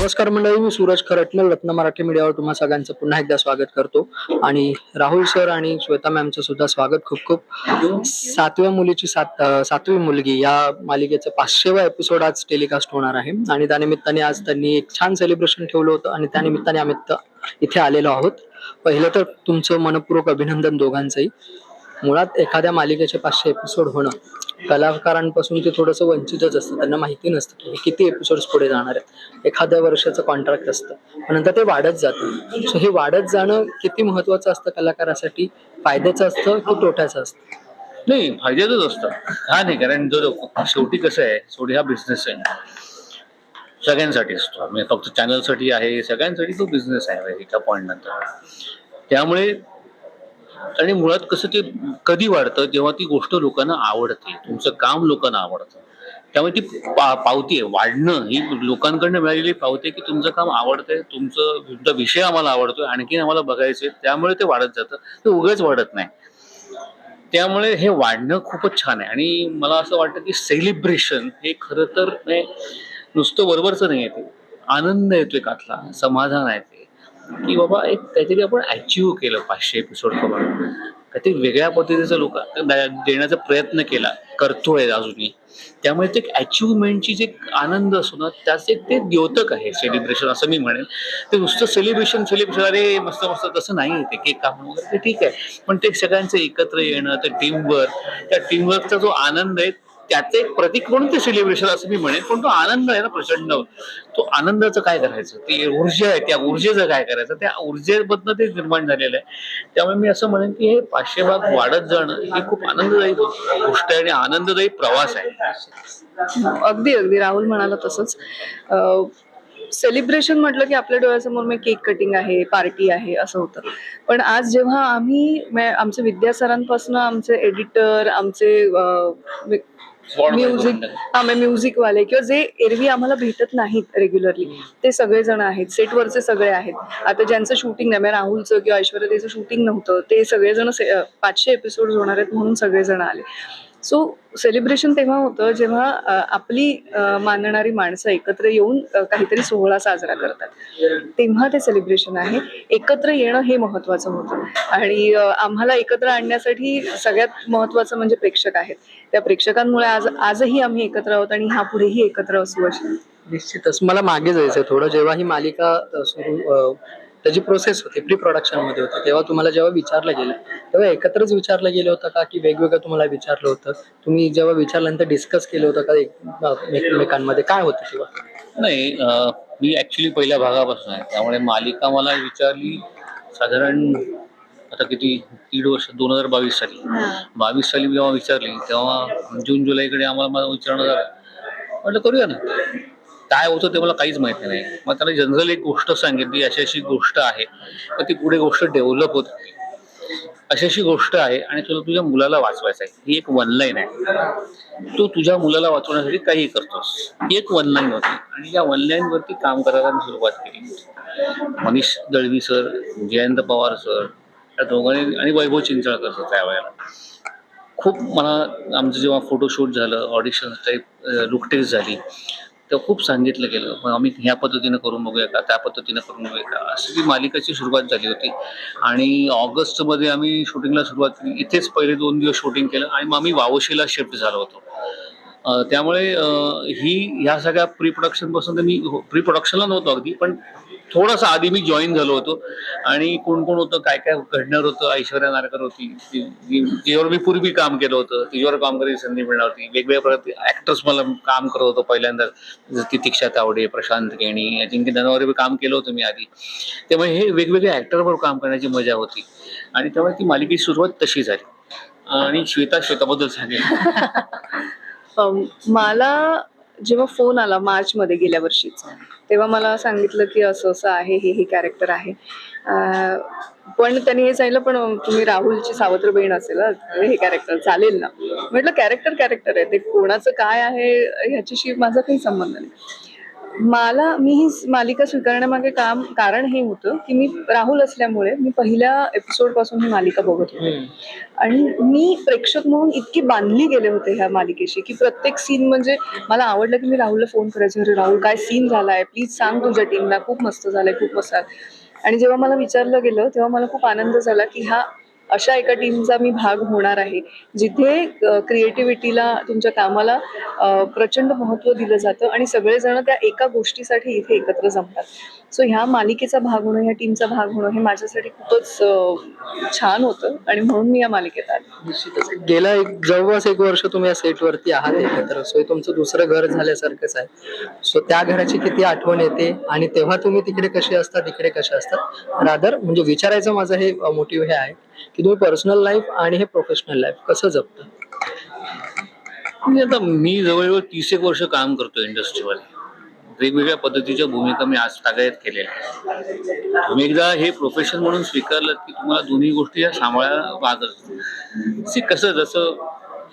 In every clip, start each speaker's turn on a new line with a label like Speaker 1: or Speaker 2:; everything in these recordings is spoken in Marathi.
Speaker 1: नमस्कार मंडळी मी सूरज खरटमल रत्न मराठी मीडियावर तुम्हा सगळ्यांचं पुन्हा एकदा स्वागत करतो. आणि राहुल सर आणि श्वेता मॅमचं सुद्धा स्वागत खूप खूप. सातव्या मुलीची सात सातवी मुलगी या मालिकेचं पाचशेवा एपिसोड आज टेलिकास्ट होणार आहे. आणि त्यानिमित्ताने आज त्यांनी एक छान सेलिब्रेशन ठेवलं होतं आणि त्यानिमित्ताने आम्ही इथे आलेलो आहोत. पहिलं तर तुमचं मनपूर्वक अभिनंदन दोघांचंही. मुळात एखाद्या मालिकेचे पाचशे एपिसोड होणं कलाकारांपासून ते थोडंसं वंचितच असतं त्यांना माहिती नसतं की हे किती एपिसोड्स पुढे जाणार आहेत. एखाद्या वर्षाचं कॉन्ट्रॅक्ट असतं पण नंतर ते वाढत जातं. सो हे वाढत जाणं किती महत्वाचं असतं कलाकारासाठी? फायद्याचं असतं की तोट्याचं असतं?
Speaker 2: नाही फायद्याचंच असतं. हा नाही कारण जो शेवटी कसं आहे शेवटी हा बिझनेस आहे. सगळ्यांसाठी असतो. म्हणजे फक्त चॅनलसाठी आहे सगळ्यांसाठी तो बिझनेस आहे एका पॉईंट नंतर. त्यामुळे आणि मुळात कसं ते कधी वाढतं जेव्हा ती गोष्ट लोकांना आवडते तुमचं काम लोकांना आवडतं त्यामुळे ती पा पावती आहे. वाढणं ही लोकांकडनं मिळालेली पावती आहे की तुमचं काम आवडतंय तुमचं तुमचा विषय आम्हाला आवडतोय आणखीन आम्हाला बघायचंय त्यामुळे ते वाढत जातं. ते उगाच वाढत नाही. त्यामुळे हे वाढणं खूपच छान आहे. आणि मला असं वाटतं की सेलिब्रेशन हे खरं तर नुसतं बरोबरचं नाही आहे ते. आनंद येतोय कातला समाधान आहे ते. की बाबा एक काहीतरी आपण अचीव केलं पाचशे एपिसोड करून. काहीतरी वेगळ्या पद्धतीचं लोक देण्याचा प्रयत्न केला करतोय अजूनही. त्यामुळे ते अचिव्हमेंटची जे आनंद असतो ना त्याच एक ते द्योतक आहे सेलिब्रेशन असं मी म्हणेन. ते नुसतं सेलिब्रेशन सेलिब्रेशन अरे मस्त मस्त तसं नाही आहे ते केक कापून वगैरे ते ठीक आहे. पण ते सगळ्यांचं एकत्र येणं ते टीमवर्क त्या टीमवर्कचा जो आनंद आहे त्याचं एक प्रतीक म्हणून ते सेलिब्रेशन असं मी म्हणेन पण तो आनंद आहे ना प्रचंड. तो आनंदाचं काय करायचं? ती ऊर्जा आहे त्या ऊर्जेचं काय करायचं? त्या ऊर्जेबद्दल ते निर्माण झालेलं आहे. त्यामुळे मी असं म्हणेन की हे पाचशे भाग वाढत जाणं ही खूप आनंददायी गोष्ट आहे आणि आनंददायी प्रवास आहे.
Speaker 3: अगदी अगदी. राहुल म्हणाला तसंच. सेलिब्रेशन म्हटलं की आपल्या डोळ्यासमोर मग केक कटिंग आहे पार्टी आहे असं होतं. पण आज जेव्हा आम्ही आमचे विद्यासरांपासून आमचे एडिटर आमचे म्युझिक आम्ही म्युझिकवाले किंवा जे एरवी आम्हाला भेटत नाहीत रेग्युलरली ते सगळेजण आहेत सेटवरचे सगळे आहेत. आता ज्यांचं शूटिंग नाही राहुलचं किंवा ऐश्वर्याचं शूटिंग नव्हतं ते सगळेजण पाचशे एपिसोड होणार आहेत म्हणून सगळेजण आले. सो सेलिब्रेशन तेव्हा होतं जेव्हा आपली मानणारी माणसं एकत्र येऊन काहीतरी सोहळा साजरा करतात. तेव्हा ते सेलिब्रेशन आहे. एकत्र येणं हे महत्वाचं होतं. आणि आम्हाला एकत्र आणण्यासाठी सगळ्यात महत्वाचं म्हणजे प्रेक्षक आहेत. त्या प्रेक्षकांमुळे आज आजही आम्ही एकत्र आहोत आणि ह्या पुढेही एकत्र असू अशी.
Speaker 1: निश्चितच. मला मागे जायचं थोडं. जेव्हा ही मालिका सुरू त्याची प्रोसेस होती प्री प्रोडक्शनमध्ये होती. तेव्हा तुम्हाला जेव्हा विचारलं गेलं तेव्हा एकत्रच विचारलं गेलं होतं का? की वेगवेगळं तुम्हाला विचारलं होतं? तुम्ही जेव्हा विचारल्यानंतर डिस्कस केलं होतं का? एकमेकांमध्ये काय होतं तेव्हा?
Speaker 2: नाही मी ऍक्च्युली पहिल्या भागापासून आहे. त्यामुळे मालिका मला विचारली साधारण आता किती दीड वर्ष दोन हजार बावीस साली. बावीस साली जेव्हा विचारली तेव्हा जून जुलैकडे आम्हाला मला विचारणं झालं. म्हटलं करूया ना. काय होतं ते मला काहीच माहिती नाही. मग त्याला जनरल एक गोष्ट सांगितली अशी अशी गोष्ट आहे. तर ती पुढे गोष्ट डेव्हलप होत. अशी अशी गोष्ट आहे आणि तुला तुझ्या मुलाला वाचवायचं आहे. ही एक वन लाईन आहे. तू तुझ्या मुलाला वाचवण्यासाठी काही करतोस. ही एक वन लाईन होती. आणि या वन काम करायला मी सुरुवात केली. मनीष दळवी सर जयंत पवार सर या दोघांनी आणि वैभव चिंचळकर सर त्यावेळेला खूप मला आमचं जेव्हा फोटोशूट झालं ऑडिशन टाईप लुक टेस्ट झाली. तेव्हा खूप सांगितलं गेलं. मग आम्ही ह्या पद्धतीनं करून बघूया का त्या पद्धतीनं करून बघूया का? अशी ती मालिकाची सुरुवात झाली होती. आणि ऑगस्टमध्ये आम्ही शूटिंगला सुरुवात केली. इथेच पहिले दोन दिवस शूटिंग केलं आणि मग आम्ही वावशीला शिफ्ट झालो होतो. त्यामुळे ही ह्या सगळ्या प्री प्रोडक्शनपासून तर मी हो, प्री प्रोडक्शनला नव्हतो अगदी पण थोडासा आधी मी जॉईन झालो होतो. आणि कोण कोण होतं काय काय घडणार होतं ऐश्वर्या नारकर होती ती- तिच्यावर मी पूर्वी काम केलं होतं तिच्यावर काम करायची संधी मिळणार होती वेगवेगळ्या प्रकारचे ऍक्टर्स मला काम करत होतो पहिल्यांदा जसं की तिक्षा तावडे प्रशांत केणी अजिंक्य धनवरे काम केलं होतं मी आधी. त्यामुळे हे वेगवेगळ्या ऍक्टरवर काम करण्याची मजा होती. आणि त्यामुळे ती मालिकेची सुरुवात तशी झाली. आणि श्वेता श्वेताबद्दल सांगेल
Speaker 3: मला जेव्हा फोन आला मार्च मध्ये गेल्या वर्षीच तेव्हा मला सांगितलं की असं असं आहे हे हे कॅरेक्टर आहे. पण त्यांनी हे सांगितलं पण तुम्ही राहुलची सावत्र बहीण असेल हे कॅरेक्टर चालेल ना. म्हटलं कॅरेक्टर कॅरेक्टर आहे ते कोणाचं काय आहे ह्याच्याशी माझा काही संबंध नाही. मला मी ही मालिका स्वीकारण्यामागे काम कारण हे होतं की मी राहुल असल्यामुळे मी पहिल्या एपिसोडपासून ही मालिका बघत होते. आणि मी प्रेक्षक म्हणून इतकी बांधली गेले होते ह्या मालिकेशी की प्रत्येक सीन म्हणजे मला आवडलं की मी राहुलला फोन करायचे अरे राहुल काय सीन झालाय? प्लीज सांग तुझ्या टीमला खूप मस्त झालाय खूप मस्त झालंय." आणि जेव्हा मला विचारलं गेलं तेव्हा मला खूप आनंद झाला की हा अशा एका टीमचा मी भाग होणार आहे जिथे क्रिएटिव्हिटीला तुमच्या कामाला प्रचंड महत्त्व दिलं जातं आणि सगळेजण त्या एका गोष्टीसाठी इथे एकत्र जमतात. सो ह्या मालिकेचा भाग होणं ह्या टीमचा भाग होणं हे माझ्यासाठी खूपच छान होतं आणि म्हणून मी या मालिकेत आले.
Speaker 1: निश्चितच. गेल्या एक जवळपास एक वर्ष तुम्ही या सेटवरती आहात एकत्र. सो हे तुमचं दुसरं घर झाल्यासारखंच आहे. सो त्या घराची किती आठवण येते आणि तेव्हा तुम्ही तिकडे कसे असतात इकडे कसे असतात रादर म्हणजे विचारायचं माझं हे मोटिव्ह हे आहे की तुम्ही पर्सनल लाईफ आणि हे प्रोफेशनल लाईफ कसं जपता?
Speaker 2: मी आता मी जवळजवळ तीस एक वर्ष काम करतो इंडस्ट्रीमध्ये वेगवेगळ्या पद्धतीच्या भूमिका मी आज तागायत केलेल्या तुम्ही एकदा हे प्रोफेशन म्हणून स्वीकारलं की तुम्हाला दोन्ही गोष्टी या सांभाळायला भागच कसं जसं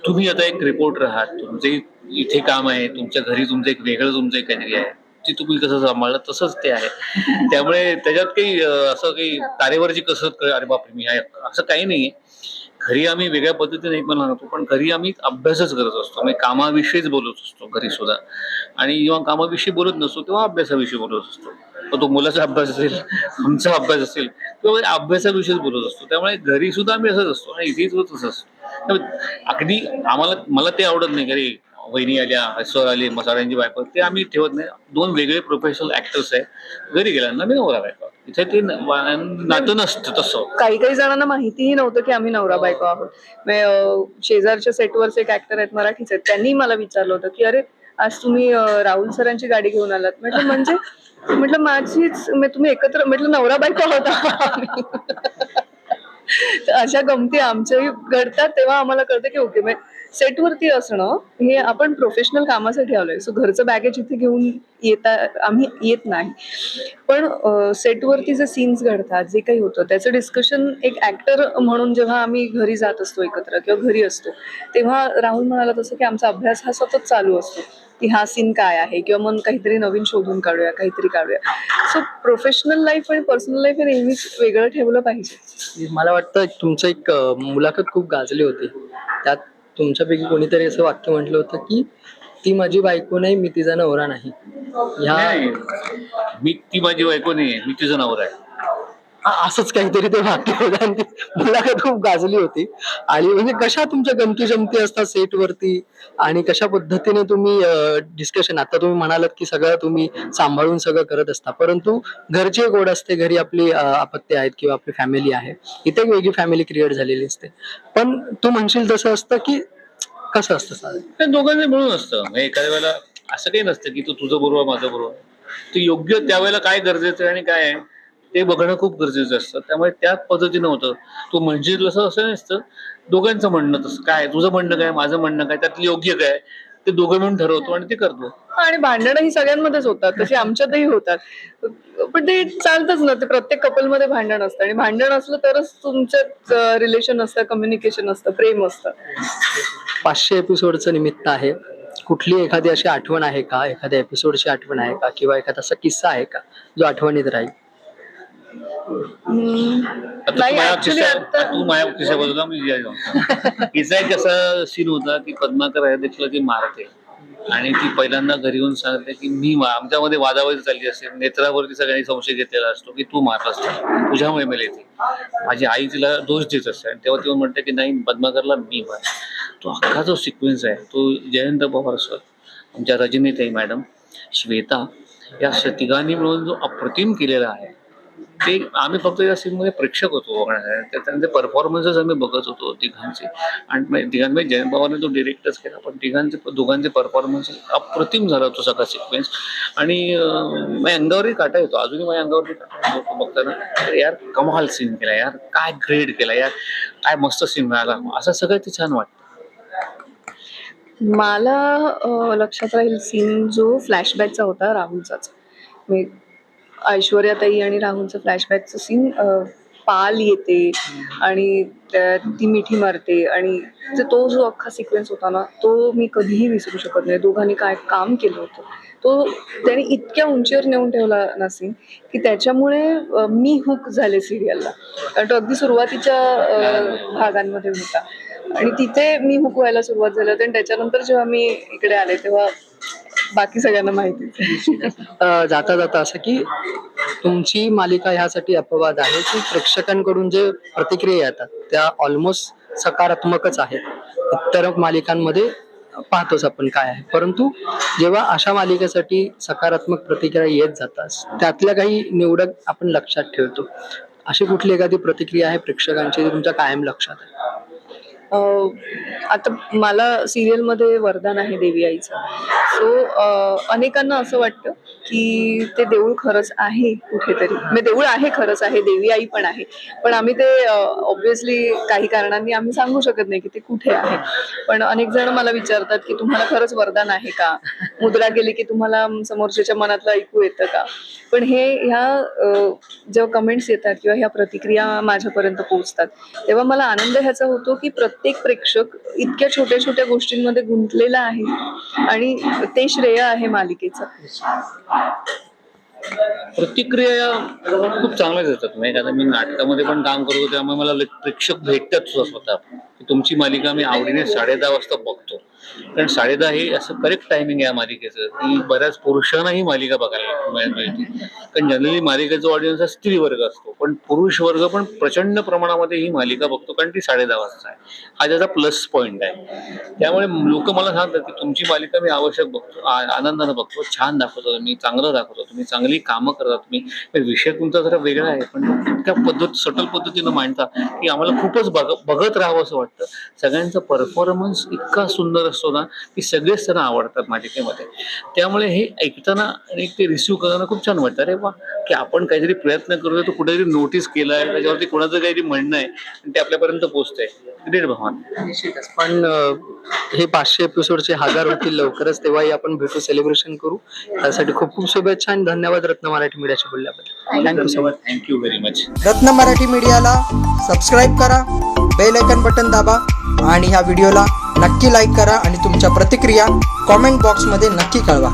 Speaker 2: तुम्ही आता एक रिपोर्टर आहात तुमचे इथे काम आहे तुमच्या घरी तुमचं एक वेगळं तुमचं एक काहीतरी आहे. ते तुम्ही कसं सांभाळलं तसंच ते आहे. त्यामुळे त्याच्यात काही असं काही तारेवरची कसरत अरे बापरे मी आहे. असं काही नाहीये. घरी आम्ही वेगळ्या पद्धतीने पण राहतो पण घरी आम्ही अभ्यासच करत असतो. म्हणजे कामाविषयीच बोलत असतो घरी सुद्धा. आणि जेव्हा कामाविषयी बोलत नसतो तेव्हा अभ्यासाविषयी बोलत असतो. मग तो मुलाचा अभ्यास असेल आमचा अभ्यास असेल किंवा म्हणजे अभ्यासाविषयीच बोलत असतो. त्यामुळे घरी सुद्धा आम्ही असंच असतो आणि इथेही तसंच असतो. अगदी आम्हाला मला ते आवडत नाही घरी वहिनी आल्या सर आली मसाळ्यांची बायको ते आम्ही ठेवत नाही. दोन वेगळे प्रोफेशनल ऍक्टर्स आहे घरी गेला मी नवरा बायको इथे ते नातं नसतं तसं.
Speaker 3: काही काही जणांना माहितीही नव्हतं की आम्ही नवरा बायको आहोत. शेजारच्या सेटवरचे एक ऍक्टर आहेत मराठीचे आहेत. त्यांनी मला विचारलं होतं की अरे आज तुम्ही राहुल सरांची गाडी घेऊन आलात. म्हटलं म्हणजे? म्हटलं माझीच तुम्ही एकत्र म्हटलं नवरा बायको आहोत तर अशा गमती आमच्याही घडतात तेव्हा आम्हाला कळतं की ओके म्हणजे सेटवरती असणं हे आपण प्रोफेशनल कामासाठी आलोय. सो घरचं बॅगेज इथे घेऊन येता आम्ही येत नाही. पण सेटवरती जे सीन्स घडतात जे काही होतं त्याचं डिस्कशन एक ऍक्टर म्हणून जेव्हा आम्ही घरी जात असतो एकत्र किंवा घरी असतो तेव्हा राहुल म्हणाला तसं की आमचा अभ्यास हा सतत चालू असतो. की हा सीन काय आहे? किंवा मग काहीतरी नवीन शोधून काढूया काहीतरी काढूया. सो प्रोफेशनल लाईफ आणि पर्सनल लाईफ हे नेहमीच वेगळं ठेवलं पाहिजे.
Speaker 1: मला वाटतं तुमचं एक मुलाखत खूप गाजली होती. त्यात तुमच्यापैकी कोणीतरी असं वाक्य म्हटलं होतं की ती माझी बायको नाही मी तिचा नवरा नाही. ह्या
Speaker 2: मी ती माझी बायको नाही मी तिचं नवरा आहे.
Speaker 1: असंच काहीतरी ते वाक्य होतं. आणि मुलाखत खूप गाजली होती. आणि म्हणजे कशा तुमच्या गमती जमती असतात सेट वरती आणि कशा पद्धतीने तुम्ही डिस्कशन आता तुम्ही म्हणालात की सगळं तुम्ही सांभाळून सगळं करत असता. परंतु घरची एक ओढ असते घरी आपली आपत्ती आहेत किंवा आपली फॅमिली आहे. इथे एक वेगळी फॅमिली क्रिएट झालेली असते. पण तू म्हणशील तसं असतं की कसं असतं साधं?
Speaker 2: ते मिळून असतं. म्हणजे एखाद्या वेळेला असं काही नसतं की तू तुझं बरोबर माझं बरोबर. तू योग्य त्यावेळेला काय गरजेचं आणि काय आहे? ते बघणं खूप गरजेचं असतं. त्यामुळे त्या पद्धतीनं होतं. तू म्हणशील असं असं नसतं. दोघांचं म्हणणं तसं. काय तुझं म्हणणं काय? माझं म्हणणं काय? त्यातलं योग्य काय? ते दोघं मिळून ठरवतो आणि ते करतो.
Speaker 3: आणि भांडणं ही सगळ्यांमध्येच होतात. तशी आमच्यातही होतात. पण ते चालतच ना. ते प्रत्येक कपलमध्ये भांडण असतं. आणि भांडण असलं तरच तुमच्यात रिलेशन असतं कम्युनिकेशन असतं प्रेम असतं.
Speaker 1: पाचशे एपिसोडचं निमित्त आहे. कुठली एखादी अशी आठवण आहे का? एखाद्या एपिसोडची आठवण आहे का? किंवा एखादा असा किस्सा आहे का? जो आठवणीत राहील.
Speaker 2: तू
Speaker 3: नाही
Speaker 2: माझ्या
Speaker 3: ऍक्च्युली
Speaker 2: किस्सा
Speaker 3: आता
Speaker 2: तू माझ्या किस्सा बघा मी किस्सा एक असा सीन होता की पद्माकर अध्यक्षला ती मारते. आणि ती पहिल्यांदा घरी येऊन सांगते की मी आमच्यामध्ये वादावादी चालली असते. नेत्रावरती सगळ्यांनी संशय घेतलेला असतो की तू मारलास त्याला. तुझ्यामुळे मेले ती माझी आई तिला दोष देत असते. आणि तेव्हा ती म्हणते की नाही पद्माकरला मी मार. तो अख्खा जो सिक्वेन्स आहे तो जयंत पवार सर आमच्या रजनीताई मॅडम श्वेता या तिघांनी मिळून जो अप्रतिम केलेला आहे ते आम्ही फक्त या सीनमध्ये प्रेक्षक होतो बघण्यासाठी त्यांचे परफॉर्मन्सच आम्ही बघत होतो तिघांचे. आणि मग तिघांमध्ये जयंत पवारने तो डिरेक्टच केला पण तिघांचे दोघांचे परफॉर्मन्स अप्रतिम झाला तो सगळा सिक्वेन्स आणि माझ्या अंगावरही काटा येतो. अजूनही माझ्या अंगावरती काटा येतो. बघताना. यार कमाल सीन केला. यार काय ग्रेड केला. यार काय मस्त सीन मिळाला. असं सगळं ते छान वाटतं.
Speaker 3: मला लक्षात राहील सीन जो फ्लॅशबॅकचा होता राहुलचाच. मी ऐश्वर्याताई आणि राहुलचं फ्लॅशबॅकचं सीन पाल येते आणि त्या- ती मिठी मारते आणि तो जो अख्खा सिक्वेन्स होता ना तो मी कधीही विसरू शकत नाही. दोघांनी काय काम केलं होतं. तो त्याने इतक्या उंचीवर नेऊन ठेवला नसेल की त्याच्यामुळे मी हुक झाले सिरियलला कारण तो अगदी सुरुवातीच्या भागांमध्ये होता. आणि तिथे मी हुक व्हायला सुरुवात झाली होती आणि त्याच्यानंतर जेव्हा मी इकडे आले तेव्हा बाकी सगळ्यांना
Speaker 1: माहिती जाता जाता असं की तुमची मालिका ह्यासाठी अपवाद आहे की प्रेक्षकांकडून जे प्रतिक्रिया येतात त्या ऑलमोस्ट सकारात्मकच आहेत. इतर मालिकांमध्ये पाहतोच आपण काय आहे. परंतु जेव्हा अशा मालिकेसाठी सकारात्मक प्रतिक्रिया येत जातात त्यातल्या काही निवडक आपण लक्षात ठेवतो. अशी कुठली एखादी प्रतिक्रिया आहे प्रेक्षकांची तुमच्या कायम लक्षात आहे?
Speaker 3: आता मला सिरियलमध्ये वरदान आहे देवी आईचं. सो अनेकांना असं वाटतं की ते देऊळ खरंच आहे कुठेतरी. म्हणजे देऊळ आहे खरंच आहे देवी आई पण आहे. पण आम्ही ते ऑब्व्हियसली काही कारणांनी आम्ही सांगू शकत नाही की ते कुठे आहे. पण अनेक जण मला विचारतात की तुम्हाला खरंच वरदान आहे का? मुद्रा केली की तुम्हाला समोरच्याच्या मनातलं ऐकू येतं का? पण हे ह्या जेव्हा कमेंट्स येतात किंवा ह्या प्रतिक्रिया माझ्यापर्यंत पोहोचतात तेव्हा मला आनंद ह्याचा होतो की प्रत्येक प्रेक्षक इतक्या छोट्या छोट्या गोष्टींमध्ये गुंतलेला आहे आणि ते श्रेय आहे मालिकेचं.
Speaker 2: प्रतिक्रिया खूप चांगल्याच देतात. म्हणजे आता मी नाटकामध्ये पण काम करतो त्यामुळे मला प्रेक्षक भेटतात सुद्धा स्वतः. तुमची मालिका मी आवडीने साडे दहा वाजता बघतो. कारण साडे दहा हे असं करेक्ट टायमिंग आहे या मालिकेचं. की बऱ्याच पुरुषांना ही मालिका बघायला मिळते. कारण जनरली मालिकेचा ऑडियन्स हा स्त्री वर्ग असतो. पण पुरुष वर्ग पण प्रचंड प्रमाणामध्ये ही मालिका बघतो कारण ती साडे दहा वाजता आहे. हा त्याचा प्लस पॉईंट आहे. त्यामुळे लोक मला सांगतात की तुमची मालिका मी आवश्यक बघतो आनंदानं बघतो. छान दाखवतो मी चांगलं दाखवतो. तुम्ही चांगली कामं करता तुम्ही. विषय तुमचा जरा वेगळा आहे पण इतक्या पद्धत सटल पद्धतीनं मांडता की आम्हाला खूपच बघ बघत राहावं असं वाटतं. सगळ्यांचा परफॉर्मन्स इतका सुंदर असतो ना की सगळेच त्यांना आवडतात माझ्या ते मते. त्यामुळे हे ऐकताना आणि ते रिसिव्ह करताना खूप छान वाटतं. अरे वा की आपण काहीतरी प्रयत्न करतोय तो कुठेतरी नोटीस केलाय त्याच्यावरती कोणाचं काहीतरी म्हणणं आहे आणि ते आपल्यापर्यंत पोहोचतंय. ग्रेट भगवान.
Speaker 1: निश्चितच. पण हे पाचशे एपिसोडचे हजार होतील लवकरच तेव्हाही आपण भेटू सेलिब्रेशन करू. त्यासाठी खूप खूप शुभेच्छा आणि धन्यवाद रत्न मराठी मीडियाशी बोलल्याबद्दल. Thank you so much
Speaker 2: thank you very much
Speaker 4: Ratna Marathi मीडियाला सबस्क्राईब करा बेल आयकन बटन दाबा आणि ह्या व्हिडिओला नक्की लाईक करा आणि तुमच्या प्रतिक्रिया कॉमेंट बॉक्समध्ये नक्की कळवा.